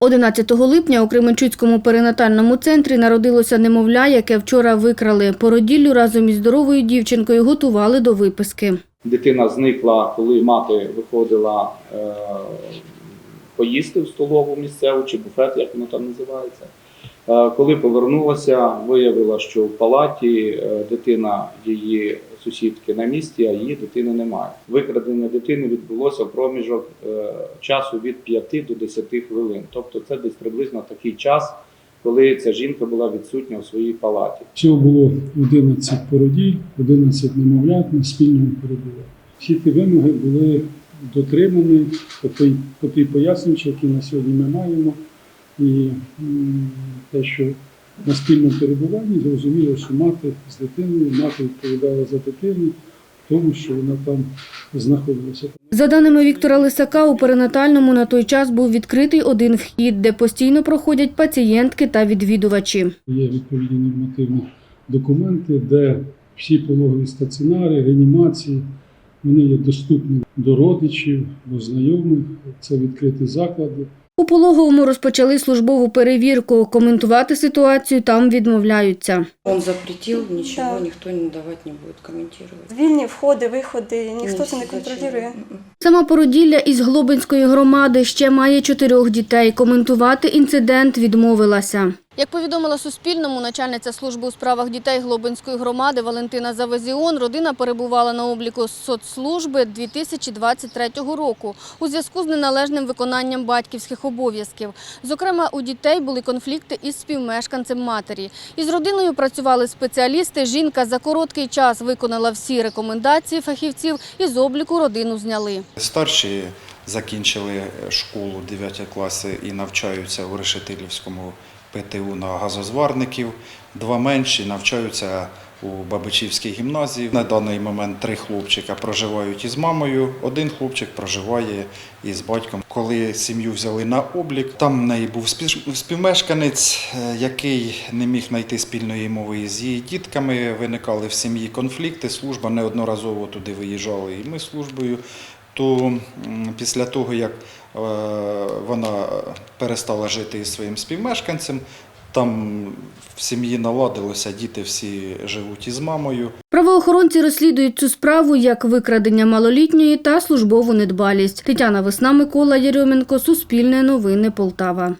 11 липня у Кременчуцькому перинатальному центрі народилося немовля, яке вчора викрали. Породіллю разом із здоровою дівчинкою готували до виписки. Дитина зникла, коли мати виходила е, поїсти в столову місцеву чи буфет, як воно там називається. Е, коли повернулася, виявила, що в палаті е, дитина її сусідки на місці, а її дитини немає. Викрадення дитини відбулося в проміжок е, часу від 5 до 10 хвилин. Тобто це десь приблизно такий час, коли ця жінка була відсутня у своїй палаті. Всього було 11 породіль, 11 немовлят на спільному перебуванні. Всі ті вимоги були дотримані по той, по пояснюючи, які на сьогодні ми маємо. І те, що на спільному перебуванні зрозуміло, що мати з дитиною, мати відповідала за дитину, в тому, що вона там знаходилася. За даними Віктора Лисака, у перинатальному на той час був відкритий один вхід, де постійно проходять пацієнтки та відвідувачі. Є відповідні нормативні документи, де всі пологові стаціонари, реанімації, вони є доступні до родичів, до знайомих. Це відкриті заклади. У пологовому розпочали службову перевірку. Коментувати ситуацію там відмовляються. Он запретив, нічого так. ніхто не давати не буде коментувати. Вільні входи, виходи, ніхто це не контролює. Сама породілля із Глобинської громади ще має чотирьох дітей. Коментувати інцидент відмовилася. Як повідомила Суспільному, начальниця служби у справах дітей Глобинської громади Валентина Завезіон, родина перебувала на обліку соцслужби 2023 року у зв'язку з неналежним виконанням батьківських обов'язків. Зокрема, у дітей були конфлікти із співмешканцем матері. Із родиною працювали спеціалісти. Жінка за короткий час виконала всі рекомендації фахівців і з обліку родину зняли. Старші закінчили школу 9 класи і навчаються у Решетилівському ПТУ на газозварників. Два менші навчаються у Бабичівській гімназії. На даний момент три хлопчика проживають із мамою, один хлопчик проживає із батьком. Коли сім'ю взяли на облік, там в неї був спів- співмешканець, е, який не міг знайти спільної мови з її дітками. Виникали в сім'ї конфлікти. Служба неодноразово туди виїжджали, і ми з службою то після того, як е, вона перестала жити із своїм співмешканцем, там в сім'ї наладилося, діти всі живуть із мамою. Правоохоронці розслідують цю справу як викрадення малолітньої та службову недбалість. Тетяна Весна, Микола Єрьоменко, Суспільне новини Полтава.